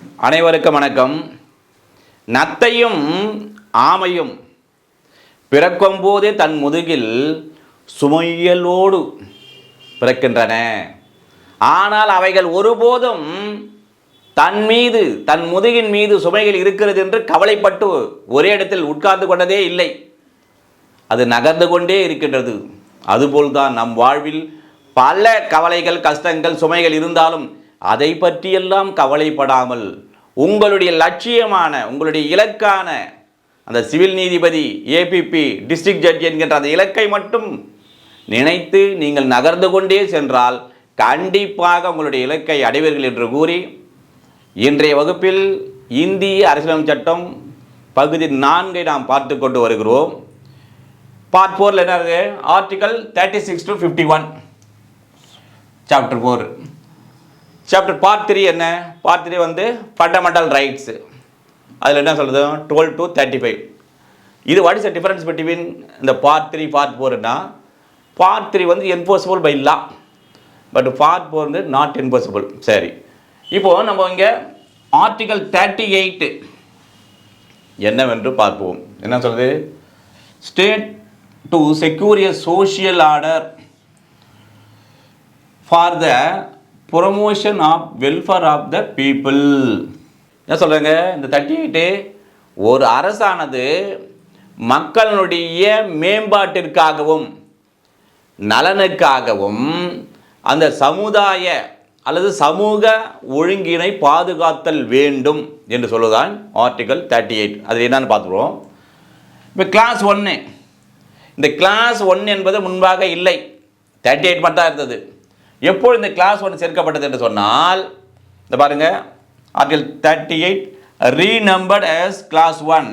அனைவருக்கும் வணக்கம். நத்தையும் ஆமையும் பிறக்கும் போதே தன் முதுகில் சுமையலோடு பிறக்கின்றன. ஆனால் அவைகள் ஒருபோதும் தன் மீது தன் முதுகின் மீது சுமைகள் இருக்கிறது என்று கவலைப்பட்டு ஒரே இடத்தில் உட்கார்ந்து கொண்டதே இல்லை. அது நகர்ந்து கொண்டே இருக்கின்றது. அதுபோல்தான் நம் வாழ்வில் பல கவலைகள் கஷ்டங்கள் சுமைகள் இருந்தாலும் அதை பற்றியெல்லாம் கவலைப்படாமல் உங்களுடைய லட்சியமான உங்களுடைய இலக்கான அந்த சிவில் நீதிபதி ஏபிபி டிஸ்ட்ரிக்ட் ஜட்ஜ் என்கின்ற அந்த இலக்கை மட்டும் நினைத்து நீங்கள் நகர்ந்து கொண்டே சென்றால் கண்டிப்பாக உங்களுடைய இலக்கை அடைவீர்கள் என்று கூறி இன்றைய வகுப்பில் இந்திய அரசியலமைப்பு சட்டம் பகுதி நான்கை நாம் பார்த்து கொண்டு வருகிறோம். பார்ட் ஃபோரில் என்ன இருக்குது article thirty six to fifty one chapter four chapter part three என்ன? பார்ட் த்ரீ வந்து ஃபண்டமெண்டல் ரைட்ஸு அதில் என்ன சொல்கிறது டுவெல் டு தேர்ட்டி ஃபைவ் இது what is the difference between இந்த பார்ட் த்ரீ பார்ட் ஃபோர்னா பார்ட் த்ரீ வந்து enforceable by law but part four வந்து நாட் என்போசிபிள் சரி. இப்போது நம்ம இங்கே ஆர்டிகல் தேர்ட்டி எயிட்டு என்னவென்று பார்ப்போம். என்ன சொல்கிறது state to secure a social order for the promotion of welfare of the people என்ன சொல்கிறேங்க இந்த தேர்ட்டி எயிட்டு ஒரு அரசானது மக்களுடைய மேம்பாட்டிற்காகவும் நலனுக்காகவும் அந்த சமுதாய அல்லது சமூக ஒழுங்கினை பாதுகாத்தல் வேண்டும் என்று சொல்லுதான் ஆர்டிகல் தேர்ட்டி எயிட் அது என்னன்னு பார்த்துருவோம் இப்போ கிளாஸ் ஒன்று இந்த கிளாஸ் ஒன் என்பது முன்பாக இல்லை. தேர்ட்டி எயிட் மட்டும் தான் இருந்தது. எப்போது இந்த கிளாஸ் ஒன்று சேர்க்கப்பட்டது என்று சொன்னால் இந்த பாருங்க article thirty eight renumbered as clause one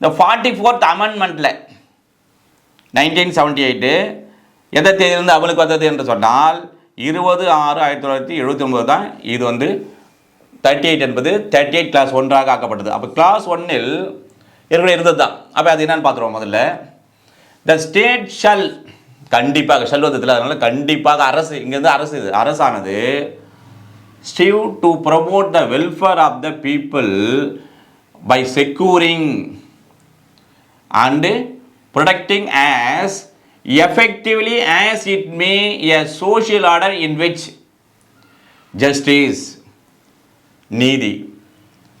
இந்த ஃபார்ட்டி ஃபோர்த் அமெண்ட்மெண்ட்டில் நைன்டீன் செவன்டி எயிட்டு எந்த தேதியிலிருந்து அவளுக்கு வந்தது என்று சொன்னால் இருபது ஆறு ஆயிரத்தி தொள்ளாயிரத்தி எழுபத்தி ஒன்பது தான் இது வந்து தேர்ட்டி எயிட் என்பது தேர்ட்டி எயிட் கிளாஸ் ஒன்றாக ஆக்கப்பட்டது. அப்போ கிளாஸ் ஒன்னில் ஏற்கனவே இருந்தது தான் அப்போ அது என்னன்னு பார்த்துருவோம் முதல்ல. த ஸ்டேட் ஷல் கண்டிப்பாக ஷல் அதனால் கண்டிப்பாக அரசு இங்கேருந்து அரசு இது அரசானது strive to promote the welfare of the people by securing and protecting as effectively as it may a social order in which justice நீதி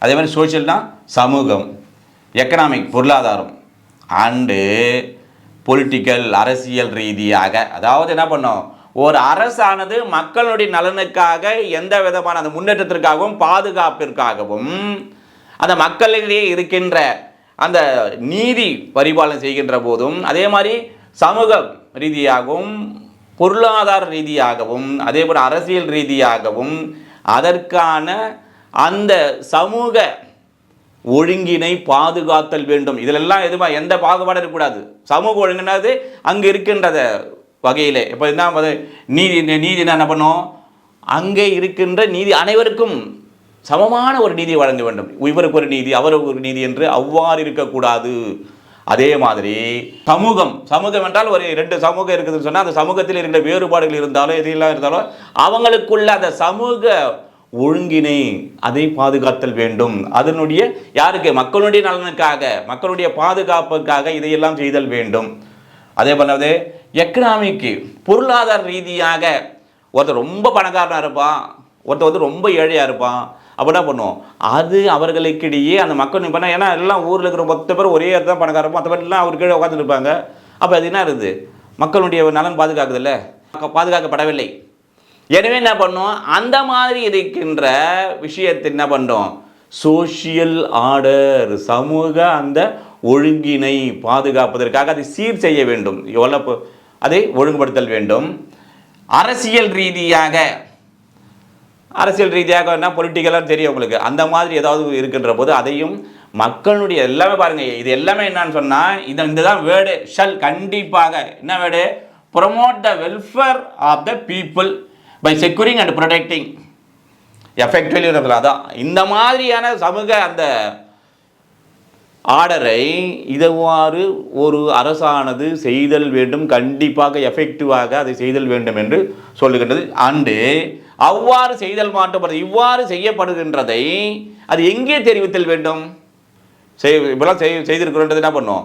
அதே மாதிரி சோஷியல்னா சமூகம் எக்கனாமிக் பொருளாதாரம் அண்டு பொலிட்டிக்கல் அரசியல் ரீதியாக. அதாவது என்ன பண்ணோம்? ஒரு அரசானது மக்களுடைய நலனுக்காக எந்த விதமான அந்த முன்னேற்றத்திற்காகவும் பாதுகாப்பிற்காகவும் அந்த மக்களிடையே இருக்கின்ற அந்த நீதி பரிபாலனை செய்கின்ற போதும் அதே மாதிரி சமூக ரீதியாகவும் பொருளாதார ரீதியாகவும் அதே போல் அரசியல் ரீதியாகவும் அதற்கான அந்த சமூக ஒழுங்கினை பாதுகாத்தல் வேண்டும். இதிலெல்லாம் எதுவும் எந்த பாகுபாடும் இருக்கக்கூடாது. சமூக ஒழுங்கினது அங்கே இருக்கின்றத வகையிலே. இப்போ என்ன நீதி நீதி என்ன பண்ணும் அங்கே இருக்கின்ற நீதி அனைவருக்கும் சமமான ஒரு நீதி வழங்க வேண்டும். இவருக்கு ஒரு நீதி அவருக்கு ஒரு நீதி என்று அவ்வாறு இருக்கக்கூடாது. அதே மாதிரி சமூகம். சமூகம் என்றால் ஒரு ரெண்டு சமூகம் இருக்குதுன்னு சொன்னால் அந்த சமூகத்தில் இருக்கிற வேறுபாடுகள் இருந்தாலும் எதையெல்லாம் இருந்தாலும் அவங்களுக்குள்ள அந்த சமூக ஒழுங்கினை அதை பாதுகாத்தல் வேண்டும். அதனுடைய யாருக்கு? மக்களுடைய நலனுக்காக மக்களுடைய பாதுகாப்புக்காக இதையெல்லாம் செய்தல் வேண்டும். அதே போலவே எக்கனாமிக்கு பொருளாதார ரீதியாக ஒருத்தர் ரொம்ப பணக்காரனாக இருப்பான் ஒருத்தர் வந்து ரொம்ப ஏழையாக இருப்பான். அப்போ என்ன பண்ணுவோம்? அது அவர்களுக்கிடையே அந்த மக்கள் பண்ண ஏன்னா எல்லாம் ஊரில் இருக்கிற மொத்த பேர் ஒரே இடத்துல தான் பணக்காரர் மற்ற பேர் எல்லாம் அவர் கீழே உட்காந்துருப்பாங்க அப்போ அது என்ன இருக்குது மக்களுடைய நலன் பாதுகாக்குதில்ல? பாதுகாக்கப்படவில்லை. எனவே என்ன பண்ணோம்? அந்த மாதிரி இருக்கின்ற விஷயத்தை என்ன பண்ணுறோம் சோஷியல் ஆர்டர் சமூக அந்த ஒழுங்கினை பாதுகாப்பதற்காக அதை சீர் செய்ய வேண்டும். எவ்வளோ அதை ஒழுங்குபடுத்தல் வேண்டும். அரசியல் ரீதியாக அரசியல் ரீதியாக என்ன பொலிட்டிக்கலாக தெரியும் உங்களுக்கு. அந்த மாதிரி ஏதாவது இருக்கின்ற போது அதையும் மக்களுடைய எல்லாமே பாருங்க. இது எல்லாமே என்னன்னு சொன்னால் இதை இந்த தான் வேர்டு ஷல் கண்டிப்பாக. என்ன word promote the welfare of the people by securing and protecting effectively அதான் இந்த மாதிரியான சமூக அந்த ஆர்டரை இதுவாறு ஒரு அரசானது செய்தல் வேண்டும். கண்டிப்பாக எஃபெக்டிவாக அதை செய்தல் வேண்டும் என்று சொல்லுகின்றது. அண்டு அவ்வாறு செய்தல் மாற்றப்படுறது இவ்வாறு செய்யப்படுகின்றதை அது எங்கே தெரிவித்தல் வேண்டும்? செய் இப்பெல்லாம் செய் செய்திருக்கிறோன்றது என்ன பண்ணும்?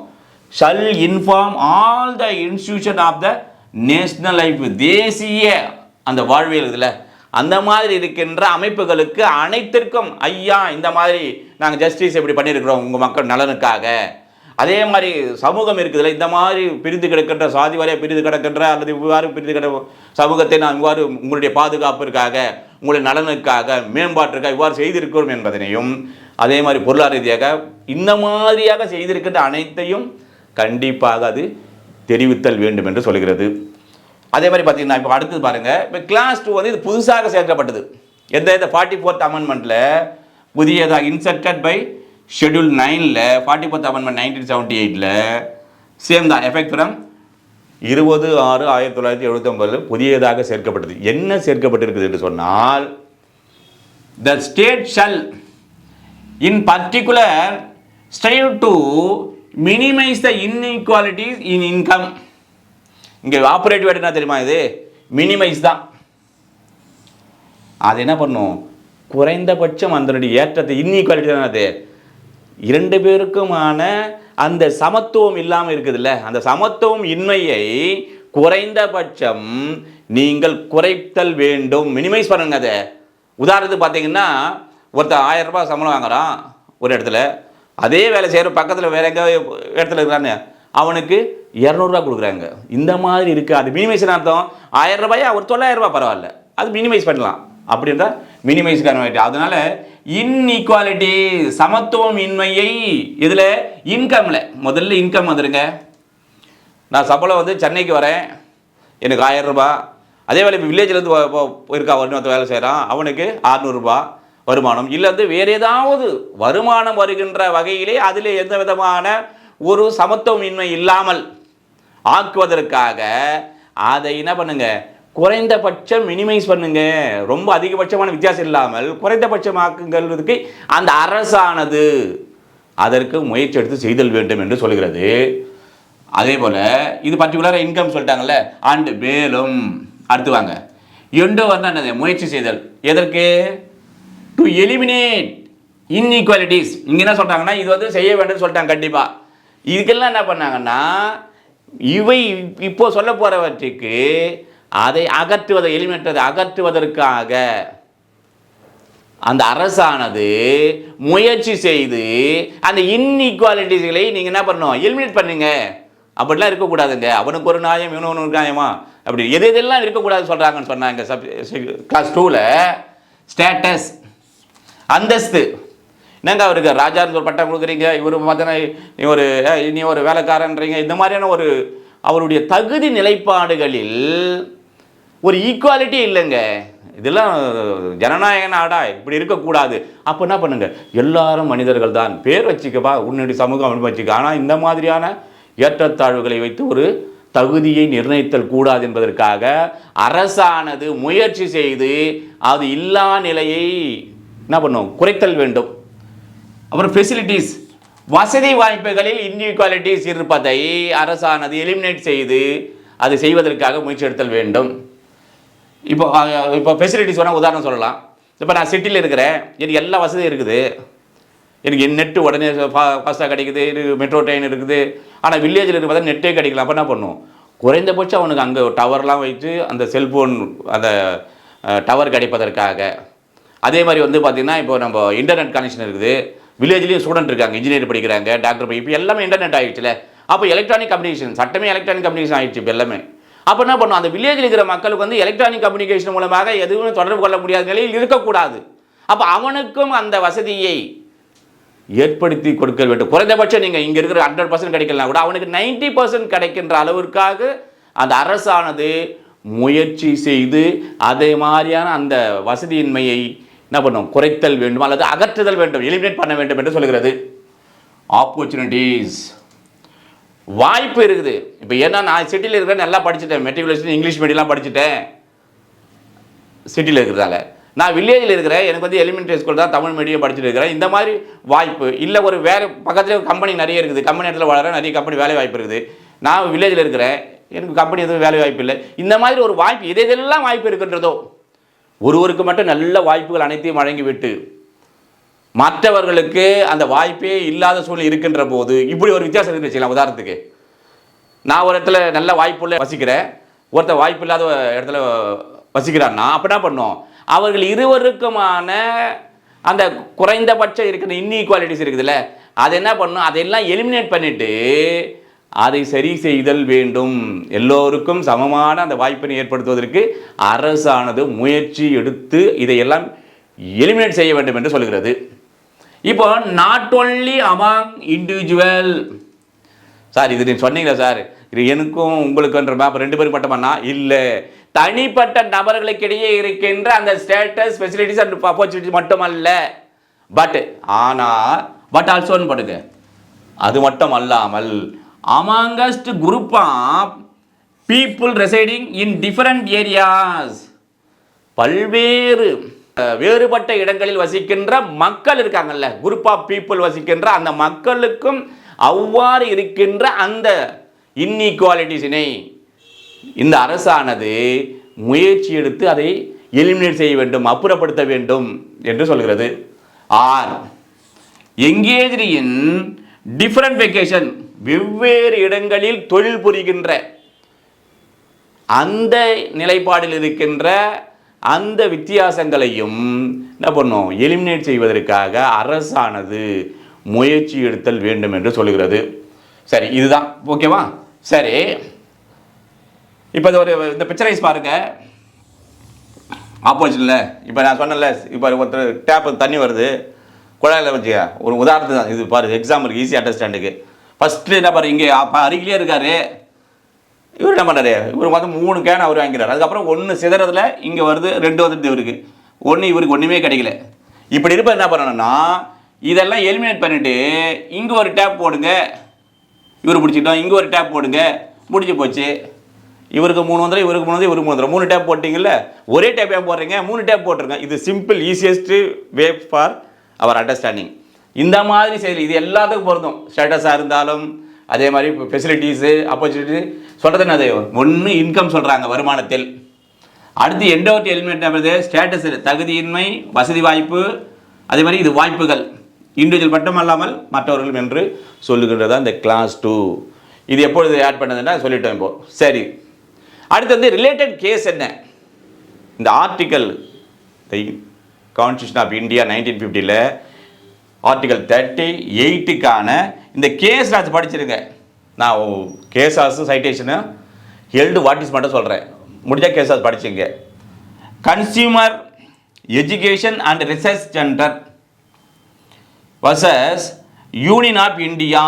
Shall inform all the institution of the national life தேசிய அந்த வாழ்வியல் இதில் அந்த மாதிரி இருக்கின்ற அமைப்புகளுக்கு அனைத்திற்கும் ஐயா இந்த மாதிரி நாங்கள் ஜஸ்டிஸ் இப்படி பண்ணியிருக்கிறோம் உங்கள் மக்கள் நலனுக்காக. அதே மாதிரி சமூகம் இருக்குதுல்ல இந்த மாதிரி பிரிந்து கிடக்கின்ற சாதி வாரியாக பிரிந்து கிடக்கின்ற அல்லது இவ்வாறு பிரிந்து கிட சமூகத்தை நான் இவ்வாறு உங்களுடைய பாதுகாப்பிற்காக உங்களுடைய நலனுக்காக மேம்பாட்டிற்காக இவ்வாறு செய்திருக்கிறோம் என்பதனையும் அதே மாதிரி பொருளாதார ரீதியாக இந்த மாதிரியாக செய்திருக்கின்ற அனைத்தையும் கண்டிப்பாக அது தெரிவித்தல் வேண்டும் என்று சொல்கிறது. அதே மாதிரி பார்த்தீங்கன்னா இப்போ அடுத்தது பாருங்கள் இப்போ கிளாஸ் டூ வந்து இது புதுசாக சேர்க்கப்பட்டது. எந்த இந்த ஃபார்ட்டி ஃபோர்த் அமெண்ட்மெண்ட்டில் புதியதாக இன்சர்டட் பை ஷெட்யூல் நைனில் forty fourth amendment nineteen seventy எயிட்டில் சேம் தான். எஃபெக்ட் ஃப்ரம் இருபது ஆறு ஆயிரத்தி தொள்ளாயிரத்தி எழுபத்தொம்பதில் புதியதாக சேர்க்கப்பட்டது. என்ன சேர்க்கப்பட்டிருக்குது என்று சொன்னால் the state shall in particular strive to minimise the inequalities in income இங்கே ஆப்ரேட்டிவ் என்ன தெரியுமா இது? மினிமைஸ் தான். அது என்ன பண்ணும்? குறைந்தபட்சம் அதனுடைய ஏற்றத்தை இன்இக்வாலிட்டி தான் அது. இரண்டு பேருக்குமான அந்த சமத்துவம் இல்லாமல் இருக்குதுல்ல அந்த சமத்துவம் இன்மையை குறைந்தபட்சம் நீங்கள் குறைத்தல் வேண்டும். மினிமைஸ் பண்ணுங்க அதை. உதாரணத்துக்கு பார்த்தீங்கன்னா ஒருத்தர் ஆயிரம் ரூபாய் சம்பளம் வாங்குறான் ஒரு இடத்துல. அதே வேலை செய்கிற பக்கத்தில் வேற எங்கே இடத்துல இருக்கிறான்னு. அவனுக்கு இரநூறுவா கொடுக்குறாங்க. இந்த மாதிரி இருக்குது அது மினிமைஸ் அர்த்தம். ஆயிரம் ரூபாயா? ஒரு தொள்ளாயிரம் ரூபாய் பரவாயில்ல. அது மினிமைஸ் பண்ணலாம். அப்படின்றா மினிமைஸ் கன்வெர்ட் அதனால இன்இக்வாலிட்டி சமத்துவம் இன்மையை இதில் இன்கமில் முதல்ல இன்கம் வந்துடுங்க நான் சம்பளம் வந்து சென்னைக்கு வரேன். எனக்கு ஆயிரம் ரூபாய் அதே வேலை இப்போ வில்லேஜ்லேருந்து இருக்கா? ஒருத்தர் வேலை செய்கிறான் அவனுக்கு ஆறுநூறுபா வருமானம். இல்லை வந்து வேறு ஏதாவது வருமானம் வருகின்ற வகையிலே அதில் எந்த விதமான ஒரு சமத்துவமின்மை இல்லாமல் ஆக்குவதற்காக அதை என்ன பண்ணுங்க? குறைந்தபட்சம் மினிமைஸ் பண்ணுங்க. ரொம்ப அதிகபட்சமான வித்தியாசம் இல்லாமல் குறைந்தபட்சமாக்குங்கிறதுக்கு அந்த அரசானது அதற்கு முயற்சி எடுத்து செய்தல் வேண்டும் என்று சொல்கிறது அதே போல் இது பர்டிகுலராக இன்கம் சொல்லிட்டாங்கல்ல? அண்டு மேலும் அடுத்து வாங்க. எண்டோ வந்து என்னது? முயற்சி செய்தல். எதற்கு? டு எலிமினேட் இன்இக்வாலிட்டிஸ் இங்கே என்ன சொல்கிறாங்கன்னா இது வந்து செய்ய வேண்டும்னு சொல்லிட்டாங்க கண்டிப்பாக இதுக்கெல்லாம் என்ன பண்ணாங்கன்னா இவை இப்போ சொல்ல போகிறவற்றுக்கு அதை அகற்றுவதை எலிமினேட் அகற்றுவதற்காக அந்த அரசானது முயற்சி செய்து அந்த இன்இக்வாலிட்டிஸ்களை நீங்கள் என்ன பண்ணணும்? எலிமினேட் பண்ணுங்க. அப்படிலாம் இருக்கக்கூடாதுங்க. அவனுக்கு ஒரு நியாயம் இவனுக்கு ஒரு நியாயமா? அப்படி எது எதெல்லாம் இருக்கக்கூடாது சொல்கிறாங்கன்னு சொன்னாங்க சப் கிளாஸ் டூவில் ஸ்டேட்டஸ் அந்தஸ்து. என்னங்க அவருக்கு? ராஜான்னு ஒரு பட்டம் கொடுக்குறீங்க இவர் நீ ஒரு நீ ஒரு வேலைக்காரன்றீங்க இந்த மாதிரியான ஒரு அவருடைய தகுதி நிலைப்பாடுகளில் ஒரு ஈக்குவாலிட்டி இல்லைங்க. இதெல்லாம் ஜனநாயக நாடா இப்படி இருக்கக்கூடாது. அப்போ என்ன பண்ணுங்க? எல்லாரும் மனிதர்கள் தான். பேர் வச்சுக்கப்பா உன்னுடைய சமூகம் அப்படின்னு வச்சுக்க. ஆனால் இந்த மாதிரியான ஏற்றத்தாழ்வுகளை வைத்து ஒரு தகுதியை நிர்ணயித்தல் கூடாது என்பதற்காக அரசானது முயற்சி செய்து அது இல்லா நிலையை என்ன பண்ணும்? குறைத்தல் வேண்டும். அப்புறம் ஃபெசிலிட்டிஸ் வசதி வாய்ப்புகளில் இன்இக்வாலிட்டிஸ் இருப்பதை அரசானது எலிமினேட் செய்து அதை செய்வதற்காக முயற்சி எடுத்தல் வேண்டும். இப்போ இப்போ ஃபெசிலிட்டிஸ் வேணால் உதாரணம் சொல்லலாம். இப்போ நான் சிட்டியில் இருக்கிறேன். எனக்கு எல்லா வசதியும் இருக்குது. எனக்கு நெட்டு உடனே ஃபாஸ்ட்டாக கிடைக்குது. எனக்கு மெட்ரோ ட்ரெயின் இருக்குது. ஆனால் வில்லேஜில் இருக்க பார்த்தா நெட்டே கிடைக்கல. அப்போ என்ன பண்ணும்? குறைந்தபட்சம் அவனுக்கு அங்கே டவர்லாம் வைத்து அந்த செல்ஃபோன் அந்த டவர் கிடைப்பதற்காக. அதே மாதிரி வந்து பார்த்திங்கன்னா இப்போ நம்ம இன்டர்நெட் கனெக்ஷன் இருக்குது. வில்லேஜ்லேயும் ஸ்டூடெண்ட் இருக்காங்க இன்ஜினியர் படிக்கிறாங்க டாக்டர் இப்போ எல்லாமே இன்டர்நெட் ஆகிடுச்சுல அப்போ எலக்ட்ரானிக் கம்யூனிகேஷன் சட்டமே எலக்ட்ரானிக் கம்யூனிகேஷன் ஆகிடுச்சு இப்போ எல்லாமே. அப்போ என்ன பண்ணும்? அந்த வில்லேஜில் இருக்கிற மக்களுக்கு வந்து எலக்ட்ரானிக் கம்யூனிகேஷன் மூலமாக எதுவுமே தொடர்பு கொள்ள முடியாத நிலையில் இருக்கக்கூடாது. அப்போ அவனுக்கும் அந்த வசதியை ஏற்படுத்தி கொடுக்க வேண்டும். குறைந்தபட்சம் நீங்கள் இங்கே இருக்கிற ஹண்ட்ரட் பர்சன்ட் கிடைக்கலாம் கூட அவனுக்கு நைன்டி பர்சன்ட் கிடைக்கின்ற அளவிற்காக அந்த அரசானது முயற்சி செய்து அதே மாதிரியான அந்த வசதியின்மையை என்ன பண்ணும்? குறைத்தல் வேண்டும் அல்லது அகற்றுதல் வேண்டும் எலிமினேட் பண்ண வேண்டும் என்று சொல்கிறது ஆப்பர்ச்சுனிட்டிஸ் வாய்ப்பு இருக்குது. இப்போ ஏன்னா நான் சிட்டியில் இருக்கிறேன் நல்லா படிச்சுட்டேன். மெட்ரிகுலேஷன் இங்கிலீஷ் மீடியம்லாம் படிச்சுட்டேன். சிட்டியில் இருக்கிறதால. நான் வில்லேஜில் இருக்கிறேன். எனக்கு வந்து எலிமெண்ட்ரி ஸ்கூல் தான் தமிழ் மீடியம் படிச்சுட்டு இருக்கிறேன். இந்த மாதிரி வாய்ப்பு. இல்லை ஒரு வேறு பக்கத்தில் கம்பெனி நிறைய இருக்குது. கம்பெனி இடத்துல வளர நிறைய கம்பெனி வேலை வாய்ப்பு இருக்குது. நான் வில்லேஜில் இருக்கிறேன். எனக்கு கம்பெனி எதுவும் வேலை வாய்ப்பு இல்லை. இந்த மாதிரி ஒரு வாய்ப்பு இதெல்லாம் வாய்ப்பு இருக்கின்றதோ ஒருவருக்கு மட்டும் நல்ல வாய்ப்புகள் அனைத்தையும் வழங்கிவிட்டு மற்றவர்களுக்கு அந்த வாய்ப்பே இல்லாத சூழ்நிலை இருக்கின்ற போது இப்படி ஒரு வித்தியாசம் இருக்குன்னு வச்சுக்கலாம் உதாரணத்துக்கு. நான் ஒரு இடத்துல நல்ல வாய்ப்புள்ள வசிக்கிறேன். ஒருத்தர் வாய்ப்பு இல்லாத இடத்துல வசிக்கிறான்னா அப்போ என்ன பண்ணோம்? அவர்கள் இருவருக்குமான அந்த குறைந்தபட்சம் இருக்கிற இன்இக்வாலிட்டிஸ் இருக்குதுல்ல அதை என்ன பண்ணணும் அதையெல்லாம் எலிமினேட் பண்ணிவிட்டு அதை சரி செய்தல் வேண்டும். எல்லோருக்கும் சமமான அந்த வாய்ப்பினை ஏற்படுத்துவதற்கு அரசானது முயற்சி எடுத்து இதையெல்லாம் எலிமினேட் செய்ய வேண்டும் என்று சொல்கிறது. இப்போ not only among individual sir இது நீங்கள் சொன்னீங்களா சார் இது எனக்கும் உங்களுக்குன்ற மேப் ரெண்டு பேரும் மட்டுமாண்ணா இல்லை. தனிப்பட்ட நபர்களுக்கிடையே இருக்கின்ற அந்த ஸ்டேட்டஸ் ஃபெசிலிட்டிஸ் அண்ட் ஆப்பர்ச்சுனிட்டிஸ் மட்டுமல்ல. பட் ஆனால் பட் ஆல்சோன்னு படுங்க அது மட்டும் அல்லாமல் amongst group of people residing in different areas பல்வேறு வேறுபட்ட இடங்களில் வசிக்கின்ற மக்கள் இருக்காங்கல்ல. குரூப் ஆஃப் பீப்புள் வசிக்கின்ற அந்த மக்களுக்கும் அவ்வாறு இருக்கின்ற அந்த இன்இக்வாலிட்டிஸினை இந்த அரசானது முயற்சி எடுத்து அதை எலிமினேட் செய்ய வேண்டும் அப்புறப்படுத்த வேண்டும் என்று சொல்கிறது. Or engage in different vocation வெவ்வேறு இடங்களில் தொழில் புரிகின்ற அந்த நிலைப்பாடில் இருக்கின்ற அந்த வித்தியாசங்களையும் என்ன பண்ணும் எலிமினேட் செய்வதற்காக அரசானது முயற்சி எடுத்தல் வேண்டும் என்று சொல்லுகிறது. சரி இதுதான். ஓகேவா சரி. இப்போ இது ஒரு இந்த பிக்சரைஸ் பாருங்க. ஆப்போசிட்டில் இப்போ நான் சொன்னேன்ல இப்போ ஒருத்தர் டேப்பு தண்ணி வருது. குழாயில் வச்சுக்க. ஒரு உதாரணத்துக்கு தான் இது பாரு எக்ஸாம் ஈஸி அண்டர்ஸ்டாண்டுக்கு ஃபஸ்ட்டு என்ன பாரு இங்கே அப்போ அருகிலே இருக்காரு. இவர் என்ன பண்ணுறாரு இவர் வந்து மூணு கேன் அவர் வாங்கிறார் அதுக்கப்புறம் ஒன்று சிதறதில் இங்கே வருது ரெண்டு வந்துட்டு இவருக்கு. ஒன்று இவருக்கு ஒன்றுமே கிடைக்கல. இப்படி இருப்பது என்ன பண்ணணும்னா இதெல்லாம் எலிமினேட் பண்ணிவிட்டு இங்கே ஒரு டேப் போடுங்க. இவர் பிடிச்சிட்டோம். இங்கே ஒரு டேப் போடுங்க. முடிஞ்சு போச்சு. இவருக்கு மூணு வந்துடும் இவருக்கு மூணு வந்து இவருக்கு மூணு வந்துடும் மூணு டேப் போட்டிங்கல்ல? ஒரே டேப் ஏன் போடுறீங்க? மூணு டேப் போட்டிருங்க. இது simple easiest way for our understanding இந்த மாதிரி செயல் இது எல்லாத்துக்கும் பொருந்தும். ஸ்டேட்டஸாக இருந்தாலும் அதே மாதிரி ஃபெசிலிட்டிஸு ஆப்பர்ச்சுனிட்டி சொல்கிறது என்னது? ஒன்று இன்கம் சொல்கிறாங்க வருமானத்தில். அடுத்து எண்டோட் எலிமெண்ட் அப்படி ஸ்டேட்டஸ் தகுதியின்மை வசதி வாய்ப்பு அதே மாதிரி இது வாய்ப்புகள். இண்டிவிஜுவல் மட்டும் அல்லாமல் மற்றவர்களும் என்று சொல்லுகின்றது இந்த கிளாஸ் டூ இது எப்பொழுது ஆட் பண்ணதுன்னா சொல்லிட்டோம் இப்போ. சரி. அடுத்து வந்து ரிலேட்டட் கேஸ் என்ன? இந்த article the constitution of India nineteen ஃபிஃப்டியில் ஆர்டிகல் தேர்ட்டி எயிட்டுக்கான இந்த கேஸ் ராஜ் படிச்சிருங்க. நான் கேசாஸ் சைட்டேஷனு ஹெல்டு வாட்டிஸ் மட்டும் சொல்கிறேன் முடிஞ்சால் cases படிச்சுங்க. Consumer education and research centre versus union of India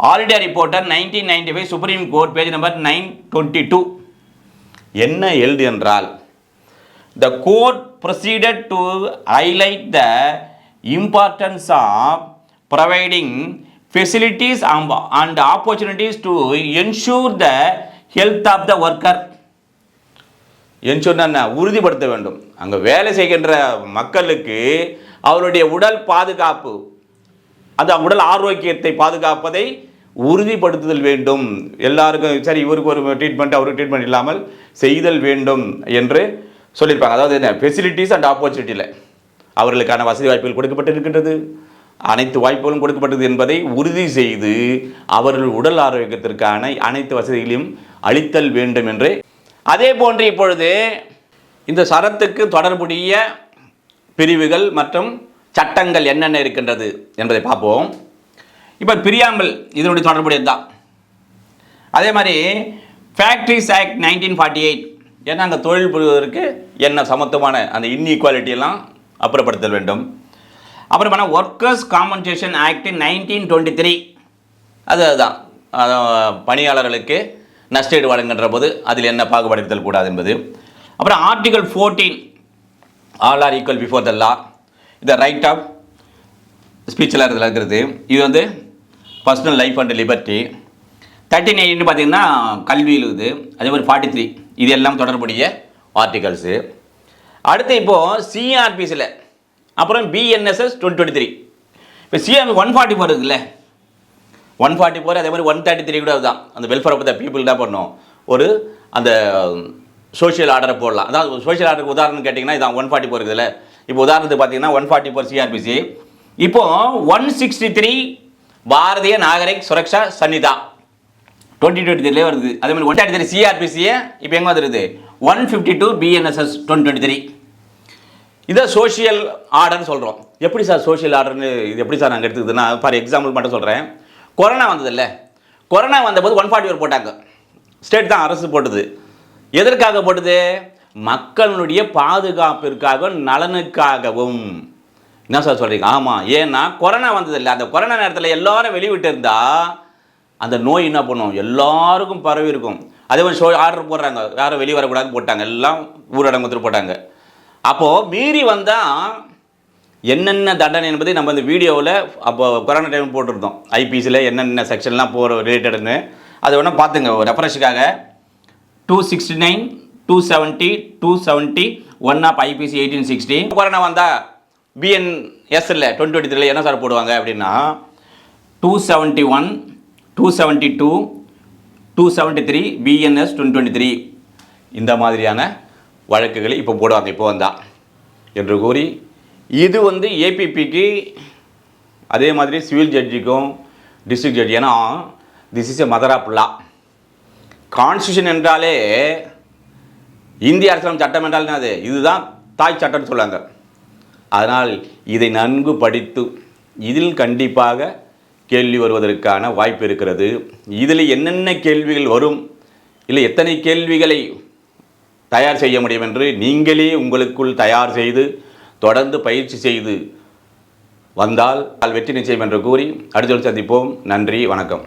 already reporter nineteen ninety five supreme court page number nine twenty two என்ன எழுது என்றால் the court proceeded to highlight the importance of providing facilities and and opportunities to ensure the health of the worker. என்சொன்னா என்ன உறுதிப்படுத்த வேண்டும். அங்கே வேலை செய்கின்ற மக்களுக்கு அவருடைய உடல் பாதுகாப்பு அந்த உடல் ஆரோக்கியத்தை பாதுகாப்பதை உறுதிப்படுத்துதல் வேண்டும். எல்லாருக்கும் சரி இவருக்கு ஒரு ட்ரீட்மெண்ட் அவருக்கு ட்ரீட்மெண்ட் இல்லாமல் செய்தல் வேண்டும் என்று சொல்லியிருப்பாங்க. அதாவது என்ன? ஃபெசிலிட்டிஸ் அண்ட் ஆப்பர்ச்சுனிட்டியில் அவர்களுக்கான வசதி வாய்ப்புகள் கொடுக்கப்பட்டிருக்கின்றது. அனைத்து வாய்ப்புகளும் கொடுக்கப்பட்டது என்பதை உறுதி செய்து அவர்கள் உடல் ஆரோக்கியத்திற்கான அனைத்து வசதிகளையும் அளித்தல் வேண்டும் என்று. அதே போன்று இப்பொழுது இந்த சரத்துக்கு தொடர்புடைய பிரிவுகள் மற்றும் சட்டங்கள் என்னென்ன இருக்கின்றது என்பதை பார்ப்போம். இப்போ பிரியாம்பல் இதனுடைய தொடர்புடையது? தான் அதே மாதிரி factories act nineteen forty eight ஏன்னா அங்கே தொழில் புரிவதற்கு என்ன சமத்துவமான அந்த இன்இக்வாலிட்டியெல்லாம் அப்புறப்படுத்தல் வேண்டும். அப்புறம் பண்ணால் workers compensation act nineteen twenty three அது அதுதான் பணியாளர்களுக்கு நஷ்டஈடு வழங்குகின்ற போது அதில் என்ன பாகுபடுத்தல் கூடாது என்பது. அப்புறம் article fourteen all are equal before the law இந்த ரைட் ஆஃப் ஸ்பீச்சில் இதில் இருக்கிறது இது வந்து personal life and liberty thirteen எயிட்னு பார்த்தீங்கன்னா கல்வியில் இது அதே மாதிரி ஃபார்ட்டி த்ரீ இது எல்லாம் தொடர்புடைய ஆர்டிகல்ஸு அடுத்து இப்போது சிஆர்பிஸில் அப்புறம் பிஎன்எஸ்எஸ் டுவெண்ட்டி டுவெண்ட்டி த்ரீ இப்போ சிஆர்பி ஒன் ஃபார்ட்டி ஃபோர் இருக்குல்ல? ஒன் ஃபார்ட்டி ஃபோர் அதே மாதிரி ஒன் தேர்ட்டி த்ரீ கூட அதுதான். அந்த வெல்ஃபேர் ஆஃப் த பீப்புள் என்ன பண்ணணும் ஒரு அந்த சோஷியல் ஆர்டரை போடலாம். அதாவது சோஷியல் ஆர்டருக்கு உதாரணம் கேட்டிங்கன்னா இதான் ஒன் ஃபார்ட்டி ஃபோர் இருக்குதுல்ல. இப்போ உதாரணத்துக்கு பார்த்தீங்கன்னா ஒன் ஃபார்ட்டி ஃபோர் சிஆர்பிசி இப்போ one sixty three Bharatiya Nagarik Suraksha Sanhita. Twenty twenty த்ரீலே வருது. அதே மாதிரி ஒன் தேர்ட்டி த்ரீ சிஆர்பிசியை இப்போ எங்கே வந்துருது? One fifty two BNSS twenty twenty three இதை சோஷியல் ஆர்டர்னு சொல்கிறோம் எப்படி சார் சோஷியல் ஆர்டர்னு இது எப்படி சார் நாங்கள் எடுத்துக்குதுன்னா ஃபார் எக்ஸாம்பிள் மட்டும் சொல்கிறேன் கொரோனா வந்ததில்ல. கொரோனா வந்தபோது ஒன் ஃபார்ட்டி போட்டாங்க. ஸ்டேட் தான் அரசு போட்டது. எதற்காக போட்டது? மக்களுடைய பாதுகாப்பிற்காக நலனுக்காகவும். என்ன சார் சொல்கிறீங்க ஆமாம் ஏன்னா கொரோனா வந்ததில்லை. அந்த கொரோனா நேரத்தில் எல்லோரும் வெளிவிட்டு இருந்தா அந்த நோய் என்ன பண்ணும்? எல்லாருக்கும் பரவி இருக்கும் அதே மாதிரி ஷோ ஆர்டர் போடுறாங்க. யாரும் வெளியே வரக்கூடாதுன்னு போட்டாங்க. எல்லாம் ஊரடங்கு போட்டாங்க. அப்போது மீறி வந்தால் என்னென்ன தண்டனை என்பதை நம்ம இந்த வீடியோவில் அப்போ கொரோனா டைம் போட்டிருந்தோம். ஐபிசியில் என்னென்ன செக்ஷன்லாம் போகிற ரிலேட்டடுன்னு அதை வேணால் பார்த்துங்க ரெஃப்ரெஷுக்காக two sixty nine two seventy two seventy one of IPC eighteen sixty corona வந்தால் பிஎன்எஸ்எல்ல டுவெண்ட்டி டுவெண்ட்டி த்ரீல என்ன சார் போடுவாங்க அப்படின்னா two seventy one two seventy two two seventy three BNS twenty twenty three இந்த மாதிரியான வழக்குகளை இப்போ போடுவாங்க இப்போ வந்தால் என்று கூறி இது வந்து ஏபிபிக்கு அதே மாதிரி சிவில் ஜட்ஜிக்கும் டிஸ்ட்ரிக்ட் ஜட்ஜி ஏன்னா this is a mother of law constitution என்றாலே இந்திய அரசாங்கம் சட்டம் என்றால் அது? இதுதான் தாய் சட்டம்னு சொல்லுவாங்க. அதனால் இதை நன்கு படித்து இதில் கண்டிப்பாக கேள்வி வருவதற்கான வாய்ப்பு இருக்கிறது. இதில் என்னென்ன கேள்விகள் வரும்? இல்லை எத்தனை கேள்விகளை தயார் செய்ய முடியும் என்று நீங்களே உங்களுக்குள் தயார் செய்து தொடர்ந்து பயிற்சி செய்து வந்தால் வெற்றி நிச்சயம் என்று கூறி அடுத்த சந்திப்போம். நன்றி வணக்கம்.